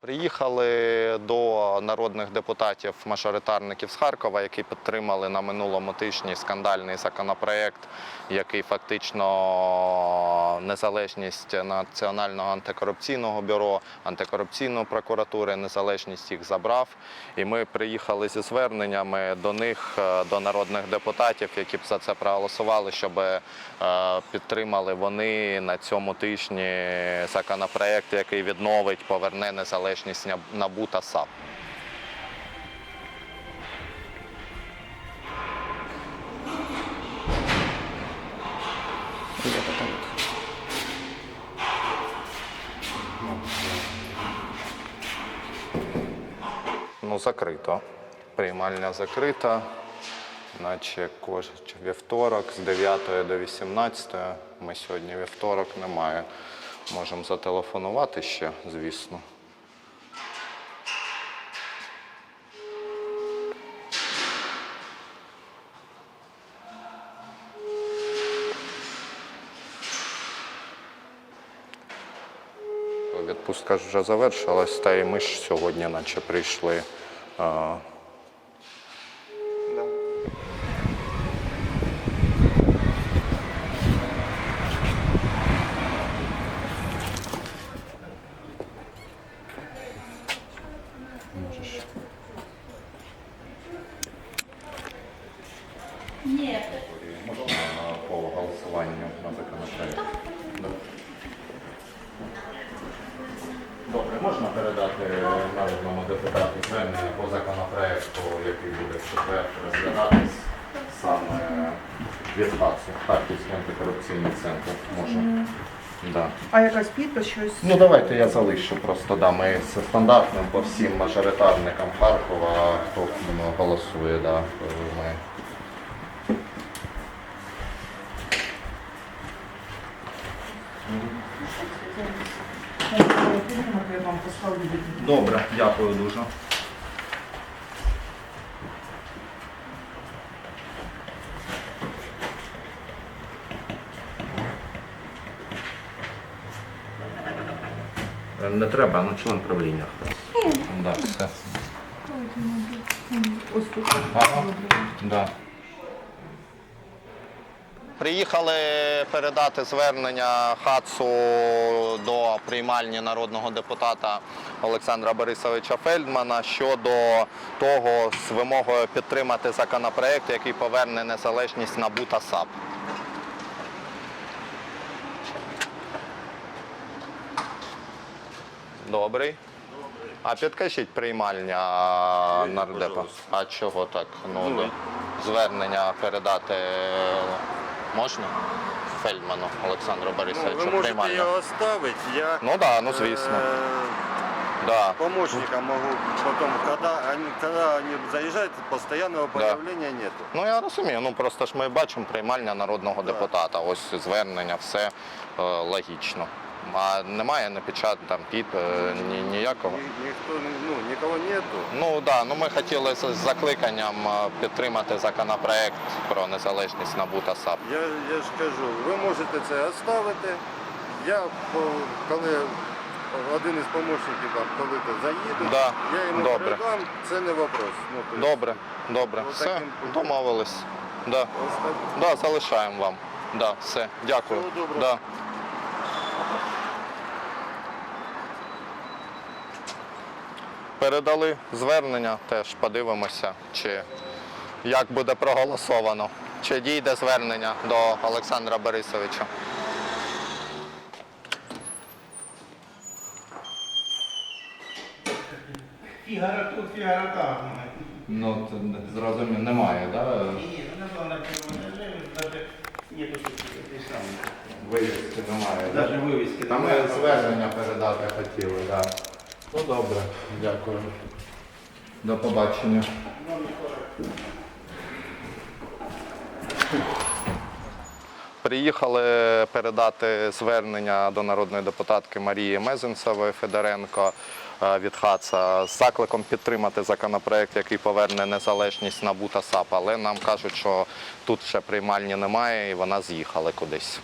Приїхали до народних депутатів мажоритарників з Харкова, які підтримали на минулому тижні скандальний законопроект, який фактично незалежність Національного антикорупційного бюро, антикорупційної прокуратури, незалежність їх забрав. І ми приїхали зі зверненнями до них, е, до народних депутатів, які б за це проголосували, щоб е, підтримали вони на цьому тижні законопроект, який відновить, поверне незалежність Няб- НАБУ та САП. Ну, закрито. Приймальня закрита, наче кожен вівторок з 9 до 18. Ми сьогодні вівторок немає. Можемо зателефонувати ще, звісно. Відпустка ж вже завершилась, та і ми ж сьогодні наче прийшли. А, Можеш. Нет. Можна на по голосуванню на законопроект? Да. Добре, можна передати народному депутату звернення по законопроекту, який буде в четвер розглядатись саме від ХАЦу, Харківський антикорупційний центр. Може. Да. А якась підпис, щось? Ну давайте я залишу просто да, ми це стандартним по всім мажоритарникам Харкова, хто ну, голосує, да, ми Я вам поставлю від Добре, дякую дуже. Не треба, ну член правління. Да, все. ось тут. Ага. Да. Приїхали передати звернення ХАЦу до приймальні народного депутата Олександра Борисовича Фельдмана щодо того з вимогою підтримати законопроект, який поверне незалежність НАБУ та САП. Добрий. А підкажіть приймальня нардепа. А чого так? Ну, звернення передати можна Фельдману Олександру Ну, ви можете Приймально. його ставити, я Ну да, ну звісно. э, Да. помощника можу потім, коли, они, когда постійного заезжают, постоянного нету. Ну я розумію. Ну просто ж ми бачимо приймальня народного депутата. Ось звернення, все е, логічно. А немає не печат, там під е, ні, ніякого. Никто, ну, никого нету. Ну да, ну ми хотіли з закликанням е, підтримати законопроект про незалежність НАБУ та САП. Я, я ж кажу, ви можете це оставити. Я, коли один із помощників там, коли то заїду, Да, я йому добре. передам, це не вопрос. Ну, то Добре, добре. Все, таким домовились. Да. Да, залишаємо вам. Да, все, дякую. Всього доброго. Да. Передали звернення, теж подивимося, чи як буде проголосовано, чи дійде звернення до Олександра Борисовича. Фігара тут, фігара там. Ну, зрозуміло, немає, так? Да? Ні, вона була на нету таких самих. Вивіски немає. Даже вивіски Та ми звернення передати хотіли, так. Ну добре, дякую. До побачення. Приїхали передати звернення до народної депутатки Марії Мезенцевої Федоренко е, від ХАЦа з закликом підтримати законопроект, який поверне незалежність НАБУ та САП. Але нам кажуть, що тут ще приймальні немає і вона з'їхала кудись.